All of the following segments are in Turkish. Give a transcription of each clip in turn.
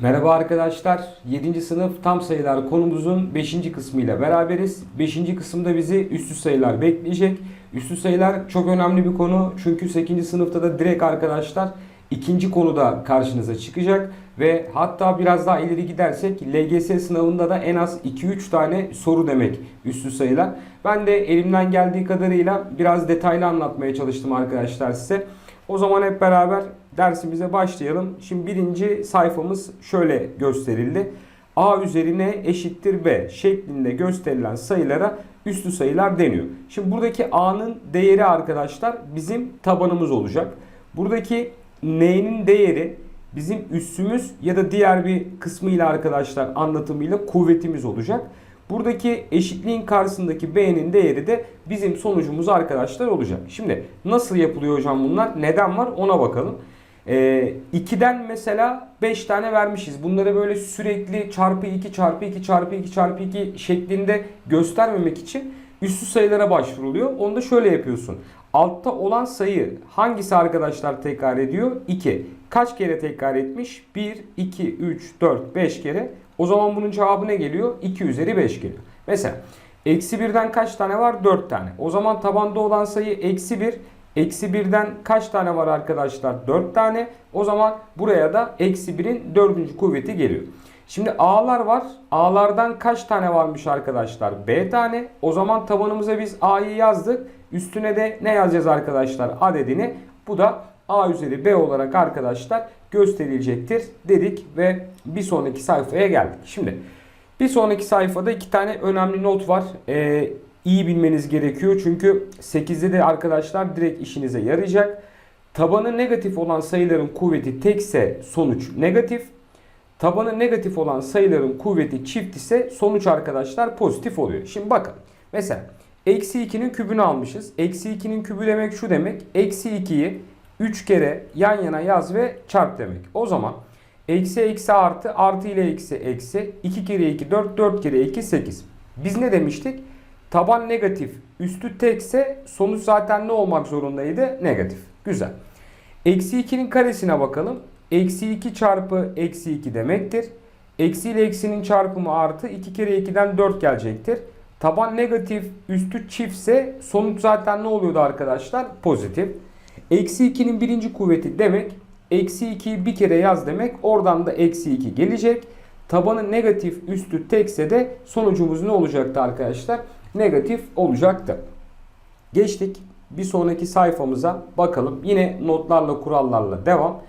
Merhaba arkadaşlar. 7. sınıf tam sayılar konumuzun 5. kısmıyla beraberiz. 5. kısımda bizi üstü sayılar bekleyecek. Üstü sayılar çok önemli bir konu. Çünkü 8. sınıfta da direkt arkadaşlar ikinci konuda karşınıza çıkacak. Ve hatta biraz daha ileri gidersek LGS sınavında da en az 2-3 tane soru demek üstü sayılar. Ben de elimden geldiği kadarıyla biraz detaylı anlatmaya çalıştım arkadaşlar size. O zaman hep beraber dersimize başlayalım. Şimdi birinci sayfamız şöyle gösterildi. A üzerine eşittir B şeklinde gösterilen sayılara üstü sayılar deniyor. Şimdi buradaki A'nın değeri arkadaşlar bizim tabanımız olacak. Buradaki N'nin değeri bizim üssümüz ya da diğer bir kısmıyla arkadaşlar anlatımıyla kuvvetimiz olacak. Buradaki eşitliğin karşısındaki B'nin değeri de bizim sonucumuz arkadaşlar olacak. Şimdi nasıl yapılıyor hocam bunlar? Neden var ona bakalım. Ee, 2'den mesela 5 tane vermişiz. Bunları böyle sürekli çarpı 2 çarpı 2 çarpı 2 çarpı 2 şeklinde göstermemek için üstü sayılara başvuruluyor. Onu da şöyle yapıyorsun. Altta olan sayı hangisi arkadaşlar tekrar ediyor? 2. Kaç kere tekrar etmiş? 1, 2, 3, 4, 5 kere. O zaman bunun cevabı ne geliyor? 2 üzeri 5 geliyor. Mesela eksi 1'den kaç tane var? 4 tane. O zaman tabanda olan sayı eksi 1. Eksi 1'den kaç tane var arkadaşlar? 4 tane. O zaman buraya da eksi 1'in 4. kuvveti geliyor. Şimdi A'lar var. A'lardan kaç tane varmış arkadaşlar? B tane. O zaman tabanımıza biz A'yı yazdık. Üstüne de ne yazacağız arkadaşlar? Adedini. Bu da A üzeri B olarak arkadaşlar gösterilecektir dedik ve bir sonraki sayfaya geldik. Şimdi bir sonraki sayfada iki tane önemli not var. Ee, iyi bilmeniz gerekiyor. Çünkü 8'de de arkadaşlar direkt işinize yarayacak. Tabanı negatif olan sayıların kuvveti tekse sonuç negatif. Tabanı negatif olan sayıların kuvveti çift ise sonuç arkadaşlar pozitif oluyor. Şimdi bakın. Mesela eksi 2'nin kübünü almışız. Eksi 2'nin kübü demek şu demek. Eksi 2'yi 3 kere yan yana yaz ve çarp demek. O zaman eksi eksi artı artı ile eksi eksi 2 kere 2 4 4 kere 2 8. Biz ne demiştik? Taban negatif üstü tekse sonuç zaten ne olmak zorundaydı? Negatif. Güzel. Eksi 2'nin karesine bakalım. Eksi 2 çarpı eksi 2 demektir. Eksi ile eksinin çarpımı artı 2 kere 2'den 4 gelecektir. Taban negatif üstü çiftse sonuç zaten ne oluyordu arkadaşlar? Pozitif. Eksi 2'nin birinci kuvveti demek. Eksi 2'yi bir kere yaz demek. Oradan da eksi 2 gelecek. Tabanı negatif üstü tekse de sonucumuz ne olacaktı arkadaşlar? Negatif olacaktı. Geçtik bir sonraki sayfamıza bakalım. Yine notlarla kurallarla devam.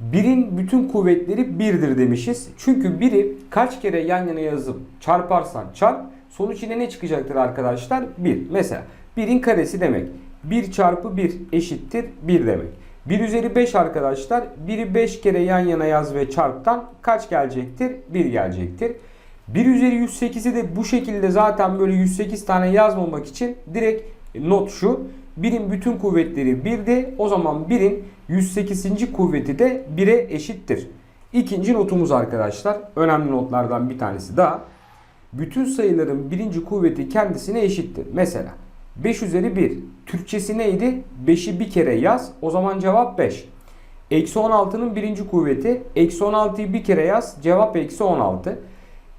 Birin bütün kuvvetleri birdir demişiz. Çünkü biri kaç kere yan yana yazıp çarparsan çarp sonuç yine ne çıkacaktır arkadaşlar? 1. Mesela 1'in karesi demek. 1 çarpı 1 eşittir 1 demek. 1 üzeri 5 arkadaşlar. 1'i 5 kere yan yana yaz ve çarptan kaç gelecektir? 1 gelecektir. 1 üzeri 108'i de bu şekilde zaten böyle 108 tane yazmamak için direkt not şu. 1'in bütün kuvvetleri 1'di. O zaman 1'in 108. kuvveti de 1'e eşittir. İkinci notumuz arkadaşlar. Önemli notlardan bir tanesi daha. Bütün sayıların birinci kuvveti kendisine eşittir. Mesela 5 üzeri 1. Türkçesi neydi? 5'i bir kere yaz. O zaman cevap 5. Eksi 16'nın birinci kuvveti. Eksi 16'yı bir kere yaz. Cevap eksi 16.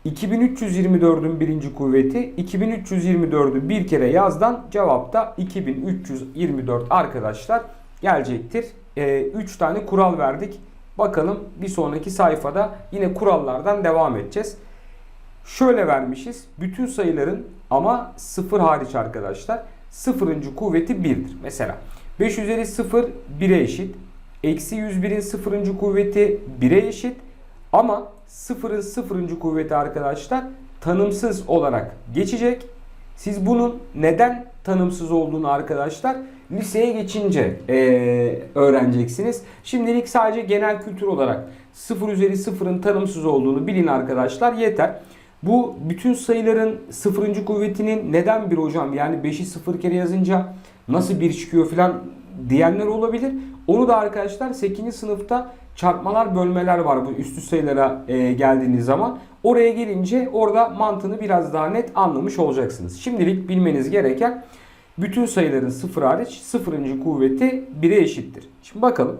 2324'ün birinci kuvveti 2324'ü bir kere yazdan cevap da 2324 arkadaşlar gelecektir. 3 ee, tane kural verdik. Bakalım bir sonraki sayfada yine kurallardan devam edeceğiz. Şöyle vermişiz. Bütün sayıların ama 0 hariç arkadaşlar. Sıfırıncı kuvveti 1'dir. Mesela 5 üzeri 0 1'e eşit. Eksi 101'in sıfırıncı kuvveti 1'e eşit. Ama sıfırın sıfırıncı kuvveti arkadaşlar tanımsız olarak geçecek. Siz bunun neden tanımsız olduğunu arkadaşlar liseye geçince ee, öğreneceksiniz. Şimdilik sadece genel kültür olarak 0 üzeri 0'ın tanımsız olduğunu bilin arkadaşlar yeter. Bu bütün sayıların sıfırıncı kuvvetinin neden bir hocam yani 5'i sıfır kere yazınca nasıl bir çıkıyor falan diyenler olabilir. Onu da arkadaşlar 8. sınıfta çarpmalar bölmeler var bu üstü sayılara e, geldiğiniz zaman. Oraya gelince orada mantığını biraz daha net anlamış olacaksınız. Şimdilik bilmeniz gereken bütün sayıların sıfır hariç sıfırıncı kuvveti 1'e eşittir. Şimdi bakalım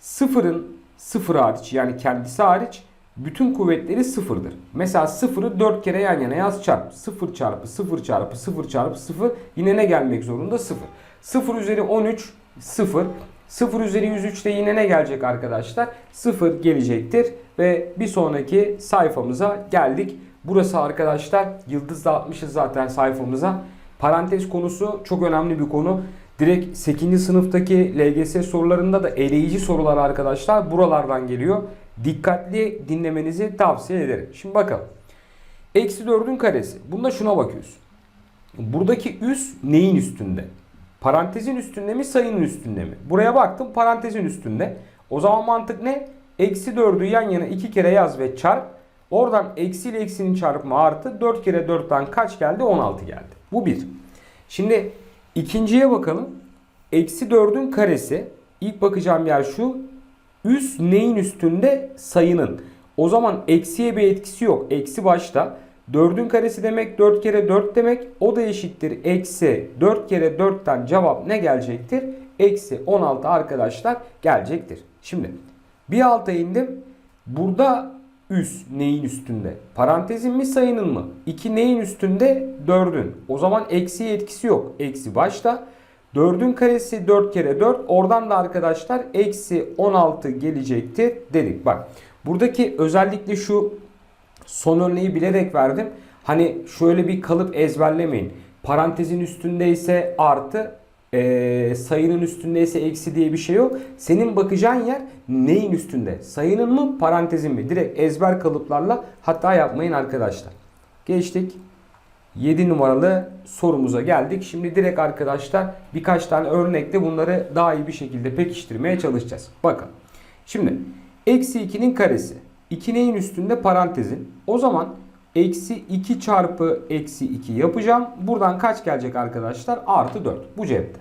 sıfırın sıfır hariç yani kendisi hariç bütün kuvvetleri sıfırdır. Mesela sıfırı 4 kere yan yana yaz çarp. 0 çarpı 0 çarpı 0 çarpı 0 yine ne gelmek zorunda? 0. 0 üzeri 13 0. 0 üzeri 103 de yine ne gelecek arkadaşlar? 0 gelecektir. Ve bir sonraki sayfamıza geldik. Burası arkadaşlar yıldızla atmışız zaten sayfamıza. Parantez konusu çok önemli bir konu. Direkt 8. sınıftaki LGS sorularında da eleyici sorular arkadaşlar buralardan geliyor. Dikkatli dinlemenizi tavsiye ederim. Şimdi bakalım. Eksi 4'ün karesi. Bunda şuna bakıyoruz. Buradaki üs neyin üstünde? Parantezin üstünde mi sayının üstünde mi? Buraya baktım parantezin üstünde. O zaman mantık ne? Eksi 4'ü yan yana iki kere yaz ve çarp. Oradan eksi ile eksinin çarpımı artı 4 kere 4'ten kaç geldi? 16 geldi. Bu bir. Şimdi ikinciye bakalım. Eksi 4'ün karesi. İlk bakacağım yer şu. Üst neyin üstünde? Sayının. O zaman eksiye bir etkisi yok. Eksi başta. 4'ün karesi demek 4 kere 4 demek. O da eşittir. Eksi 4 kere 4'ten cevap ne gelecektir? Eksi 16 arkadaşlar gelecektir. Şimdi bir alta indim. Burada üst neyin üstünde? Parantezin mi sayının mı? 2 neyin üstünde? 4'ün. O zaman eksiye etkisi yok. Eksi başta. 4'ün karesi 4 kere 4. Oradan da arkadaşlar eksi 16 gelecektir dedik. Bak buradaki özellikle şu son örneği bilerek verdim. Hani şöyle bir kalıp ezberlemeyin. Parantezin üstündeyse artı e, sayının üstündeyse eksi diye bir şey yok. Senin bakacağın yer neyin üstünde? Sayının mı parantezin mi? Direkt ezber kalıplarla hata yapmayın arkadaşlar. Geçtik. 7 numaralı sorumuza geldik. Şimdi direkt arkadaşlar birkaç tane örnekle bunları daha iyi bir şekilde pekiştirmeye çalışacağız. Bakın. Şimdi eksi 2'nin karesi. 2 neyin üstünde parantezin. O zaman eksi 2 çarpı eksi 2 yapacağım. Buradan kaç gelecek arkadaşlar? Artı 4. Bu cepte.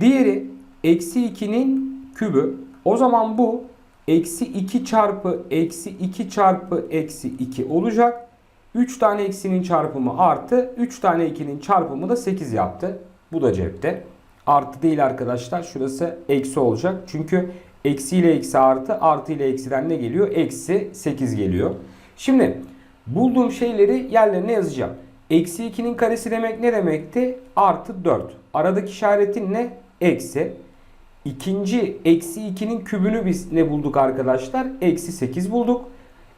Diğeri eksi 2'nin kübü. O zaman bu eksi 2 çarpı eksi 2 çarpı eksi 2 olacak. 3 tane eksinin çarpımı artı 3 tane 2'nin çarpımı da 8 yaptı. Bu da cepte. Artı değil arkadaşlar. Şurası eksi olacak. Çünkü eksi ile eksi artı artı ile eksiden ne geliyor? Eksi 8 geliyor. Şimdi bulduğum şeyleri yerlerine yazacağım. Eksi 2'nin karesi demek ne demekti? Artı 4. Aradaki işaretin ne? Eksi. İkinci eksi 2'nin kübünü biz ne bulduk arkadaşlar? Eksi 8 bulduk.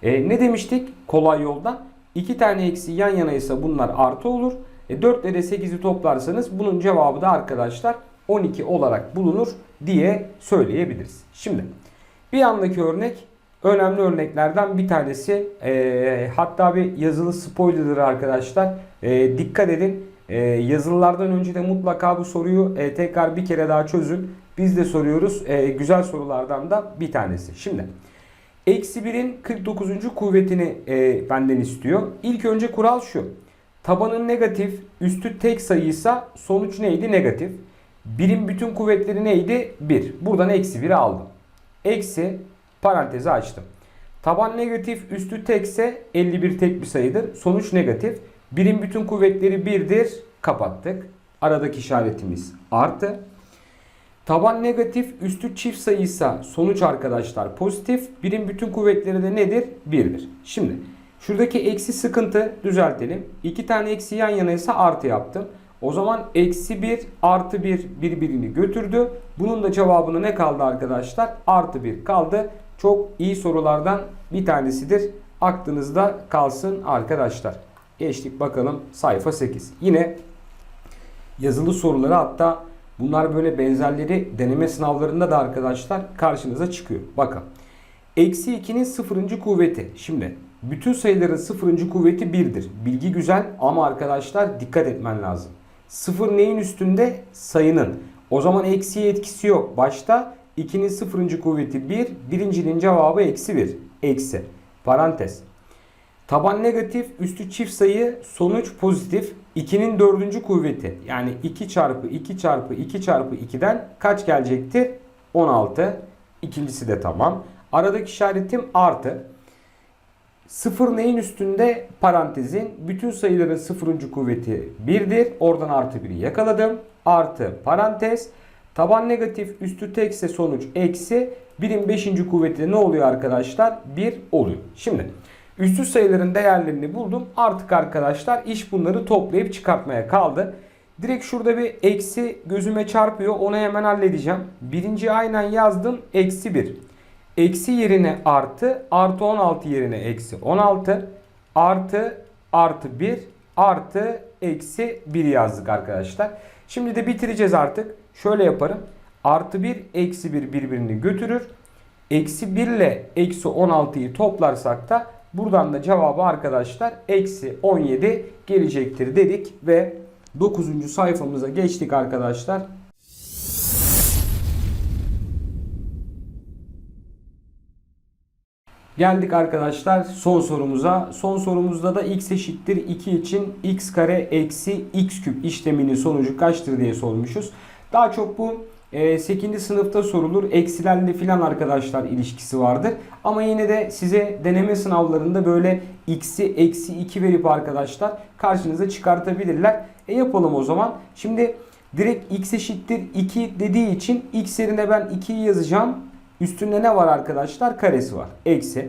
E, ne demiştik kolay yoldan? 2 tane eksi yan yanaysa bunlar artı olur. E, 4 ile de 8'i toplarsanız bunun cevabı da arkadaşlar 12 olarak bulunur diye söyleyebiliriz. Şimdi bir yandaki örnek önemli örneklerden bir tanesi. E, hatta bir yazılı spoiler'dır arkadaşlar. E, dikkat edin. E, yazılılardan önce de mutlaka bu soruyu e, tekrar bir kere daha çözün. Biz de soruyoruz. E, güzel sorulardan da bir tanesi. Şimdi eksi 1'in 49. kuvvetini e, benden istiyor. İlk önce kural şu. Tabanın negatif, üstü tek sayıysa sonuç neydi? Negatif. Birin bütün kuvvetleri neydi? 1. Buradan eksi 1'i aldım. Eksi parantezi açtım. Taban negatif üstü tekse 51 tek bir sayıdır. Sonuç negatif. Birin bütün kuvvetleri 1'dir. Kapattık. Aradaki işaretimiz artı. Taban negatif üstü çift sayıysa sonuç arkadaşlar pozitif. Birin bütün kuvvetleri de nedir? 1'dir. Şimdi şuradaki eksi sıkıntı düzeltelim. İki tane eksi yan yanaysa artı yaptım. O zaman eksi 1 artı 1 birbirini götürdü. Bunun da cevabına ne kaldı arkadaşlar? Artı 1 kaldı. Çok iyi sorulardan bir tanesidir. Aklınızda kalsın arkadaşlar. Geçtik bakalım sayfa 8. Yine yazılı soruları hatta bunlar böyle benzerleri deneme sınavlarında da arkadaşlar karşınıza çıkıyor. Bakın. Eksi 2'nin sıfırıncı kuvveti. Şimdi bütün sayıların sıfırıncı kuvveti 1'dir. Bilgi güzel ama arkadaşlar dikkat etmen lazım. Sıfır neyin üstünde? Sayının. O zaman eksiye etkisi yok. Başta 2'nin sıfırıncı kuvveti 1. Birincinin cevabı eksi 1. Eksi. Parantez. Taban negatif, üstü çift sayı, sonuç pozitif. 2'nin dördüncü kuvveti yani 2 çarpı 2 çarpı 2 çarpı 2'den kaç gelecektir? 16. İkincisi de tamam. Aradaki işaretim artı. Sıfır neyin üstünde? Parantezin. Bütün sayıların sıfırıncı kuvveti 1'dir. Oradan artı 1'i yakaladım. Artı parantez. Taban negatif üstü tekse sonuç eksi 1'in 5. kuvveti ne oluyor arkadaşlar? 1 oluyor. Şimdi üstü sayıların değerlerini buldum. Artık arkadaşlar iş bunları toplayıp çıkartmaya kaldı. Direkt şurada bir eksi gözüme çarpıyor. Onu hemen halledeceğim. Birinci aynen yazdım. Eksi 1. Eksi yerine artı. Artı 16 yerine eksi 16. Artı artı 1 artı eksi 1 yazdık arkadaşlar. Şimdi de bitireceğiz artık. Şöyle yaparım. Artı 1 eksi 1 birbirini götürür. Eksi 1 ile eksi 16'yı toplarsak da buradan da cevabı arkadaşlar eksi 17 gelecektir dedik ve 9. sayfamıza geçtik arkadaşlar. Geldik arkadaşlar son sorumuza. Son sorumuzda da x eşittir 2 için x kare eksi x küp işleminin sonucu kaçtır diye sormuşuz. Daha çok bu 8. sınıfta sorulur. Eksilerle filan arkadaşlar ilişkisi vardır. Ama yine de size deneme sınavlarında böyle x'i eksi 2 verip arkadaşlar karşınıza çıkartabilirler. E yapalım o zaman. Şimdi direkt x eşittir 2 dediği için x yerine ben 2'yi yazacağım. Üstünde ne var arkadaşlar? Karesi var. Eksi.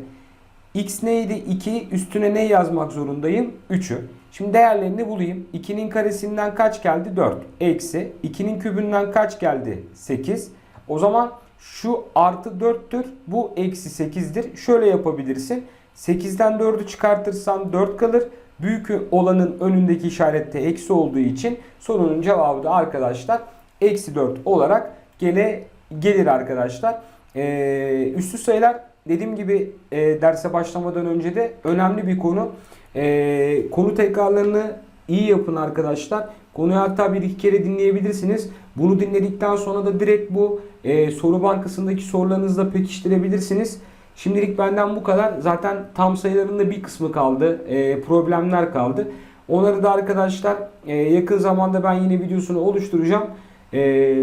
X neydi? 2. Üstüne ne yazmak zorundayım? 3'ü. Şimdi değerlerini bulayım. 2'nin karesinden kaç geldi? 4. Eksi. 2'nin kübünden kaç geldi? 8. O zaman şu artı 4'tür. Bu eksi 8'dir. Şöyle yapabilirsin. 8'den 4'ü çıkartırsan 4 kalır. Büyük olanın önündeki işarette eksi olduğu için sorunun cevabı da arkadaşlar eksi 4 olarak gele, gelir arkadaşlar. Ee, üstü sayılar dediğim gibi e, derse başlamadan önce de önemli bir konu. Ee, konu tekrarlarını iyi yapın arkadaşlar. Konuyu hatta bir iki kere dinleyebilirsiniz. Bunu dinledikten sonra da direkt bu e, soru bankasındaki sorularınızla pekiştirebilirsiniz. Şimdilik benden bu kadar. Zaten tam sayıların da bir kısmı kaldı. E, problemler kaldı. Onları da arkadaşlar e, yakın zamanda ben yine videosunu oluşturacağım. E,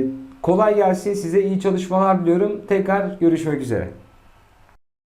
kolay gelsin size iyi çalışmalar diliyorum. Tekrar görüşmek üzere.